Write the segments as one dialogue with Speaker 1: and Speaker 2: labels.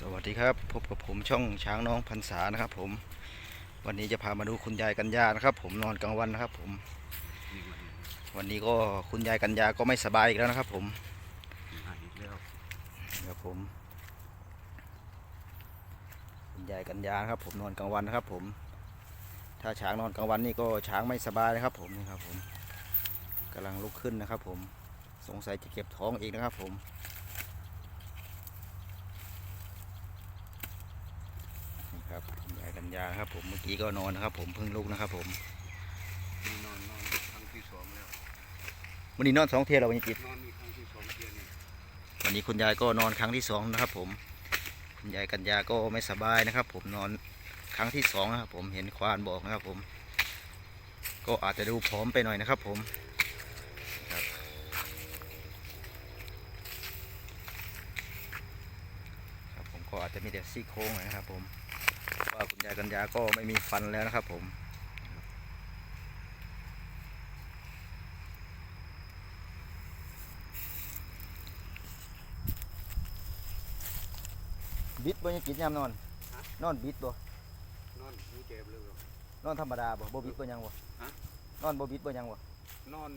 Speaker 1: สวัสดีครับ พบกับผมช่องช้างน้องพันษานะครับ ผม วันนี้จะพามาดูคุณยายกัญญานะครับ ผมนอนกลางวันนะครับ ผม วันนี้ก็คุณยายกัญญาก็ไม่สบายอีกแล้วนะครับ ผม
Speaker 2: หายอีกแล้ว
Speaker 1: ครับผม คุณยายกัญญาครับ ผมนอนกลางวันนะครับ ผม ถ้าช้างนอนกลางวันนี่ก็ช้างไม่สบายนะครับ ผมนี่ครับ ผมกำลังลุกขึ้นนะครับ ผมสงสัยจะเก็บท้องอีกนะครับ ผม นี่ ครับคุณยายกัญญานะครับผมเมื่อกี้ก็นอนนะครับ ผมเพิ่งลุกนะครับ ผม
Speaker 2: มีนอนนอนครั้งที่สองแล้ว
Speaker 1: วันนี้นอนสองเทียเราวันนี้จิต
Speaker 2: นอนมีครั้งที่สองเดือนนี่
Speaker 1: วันนี้คุณยายก็นอนครั้งที่สองนะครับ ผมคุณยายกัญญาก็ไม่สบายนะครับ ผมนอนครั้งที่สองนะครับ ผมเห็นควานบอกนะครับ ผม ก็อาจจะดูผอมไปหน่อยนะครับ ผมครับครับผมก็อาจจะมีแต่ซี่โครงหน่อยนะครับผมเพราะ ว่าคุณยายกัญญาก็ไม่มีฟันแล้วนะครับผมบิดบ่ยังกินยามนอน นอนบิดบ่
Speaker 2: นอนหูเจ็บเลยเหรอน
Speaker 1: อนธรรมดาบ่บ่บิดบ่ยังบ่
Speaker 2: ฮะ
Speaker 1: นอนบ่บิดบ่ยังบ่
Speaker 2: นอน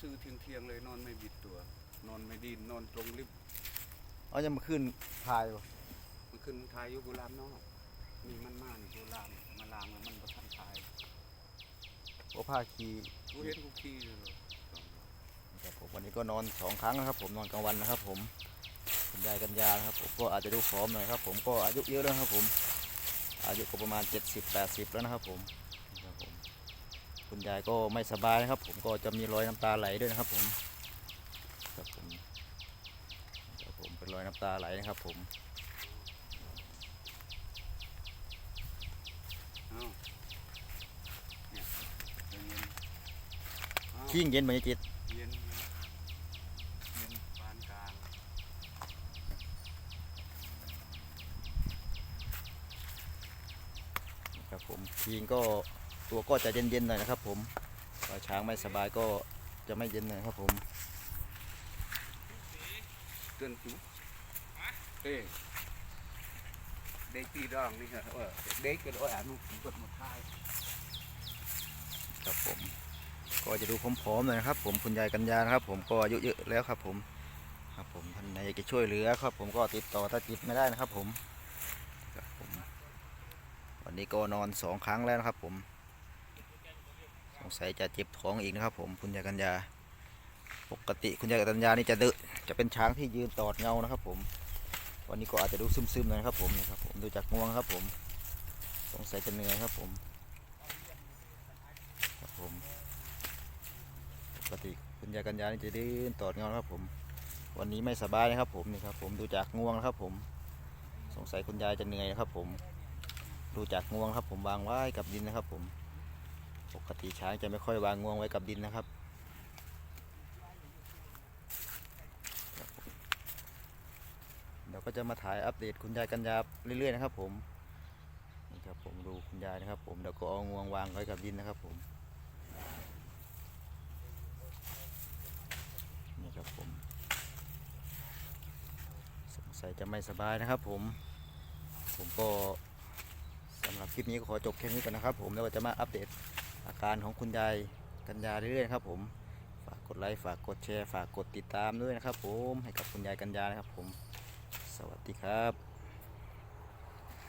Speaker 2: ซื่อๆเทียงๆเลยนอนไม่บิดตัว นอนไม่ดิ้นนอนตรงริบ
Speaker 1: เอายังมาขึ้นพายบ่
Speaker 2: มันขึ้นทายอยุโบราณนอก นี่มันมานี่โบราณมาลางแล้วมันประทันทาย
Speaker 1: บ่พาขี่
Speaker 2: กูเห็นกูขี่เลยเหรอ
Speaker 1: ครับผมวันนี้ก็นอนสองครั้งนะครับผมนอนกลางวันนะครับ ผมคุณยายกัญญานะครับผมก็อาจจะดูผอมหน่อยครับ ผมก็อายุเยอะแล้วนะครับ ผม อายุก็ประมาณ 70 80 แล้วนะครับ ผมครับผม คุณยายก็ไม่สบายนะครับ ผมก็จะมีรอยน้ำตาไหลด้วยนะครับ ผมครับผมครับผมเป็นรอยน้ำตาไหลนะครับ ผม
Speaker 2: เอ้าเนี่ยเย็นๆเอ้า
Speaker 1: ขี้งเย็นบ่ยังจิต
Speaker 2: เย็นเย็นปานกลาง
Speaker 1: ครับผมขี้งก็ตัวก็จะเย็นๆหน่อยนะครับ ผมถ้าช้างไม่สบายก็จะไม่เย็นหน่อยครับผม
Speaker 2: เตือนจูเอ้เด็กตีร้องนี่เหรอเออเด็กก็โอ้ยอ่านุกดมาทาย
Speaker 1: ครับผม ก็จะดูผอมๆหน่อยนะครับผมคุณยายกัญญานะครับ ผมก็อายุเยอะแล้วครับ ผมครับผมท่านใดอยากจะช่วยเหลือครับ ผมก็ติดต่อถ้าติดไม่ได้นะครับ ผมครับผมวันนี้ก็นอนสองครั้งแล้วนะครับ ผมสงสัยจะเจ็บท้องอีกนะครับ ผมคุณยายกัญญา ปกติคุณยายกัญญานี่จะเดนจะเป็นช้างที่ยืนตอดเงานะครับ ผม วันนี้ก็อาจจะดูซึมๆหน่อยครับ ผมนะครับ ผมดูจากงวงครับ ผม สงสัยจะเหนื่อยครับ ผมครับผม ปกติคุณยายกัญญานี่จะเดินตอดเงานครับผม วันนี้ไม่สบายนะครับ ผมนี่ครับผมดูจากงวงนะครับ ผม สงสัยคุณยายจะเหนื่อยนะครับ ผม ดูจากงวงครับ ผมวางไว้กับดินนะครับ ผม ปกติช้างจะไม่ค่อยวางงวงไว้กับดินนะครับเดี๋ยวก็จะมาถ่ายอัปเดตคุณยายกัญญาเรื่อยๆนะครับ ผมนี่ครับผมดูคุณยายนะครับ ผมเดี๋ยวก็เอางวงวางไว้กับดินนะครับ ผม นี่ครับผม สัยจะไม่สบายนะครับ ผม ผมก็สำหรับคลิปนี้ก็ขอจบแค่นี้ก่อนนะครับ ผมแล้วจะมาอัปเดตอาการของคุณยายกัญญาเรื่อยๆครับ ผมฝากกดไลค์ฝากกดแชร์ฝากกดติดตามด้วยนะครับ ผมให้กับคุณยายกัญญานะครับ ผม สวัสดีครับ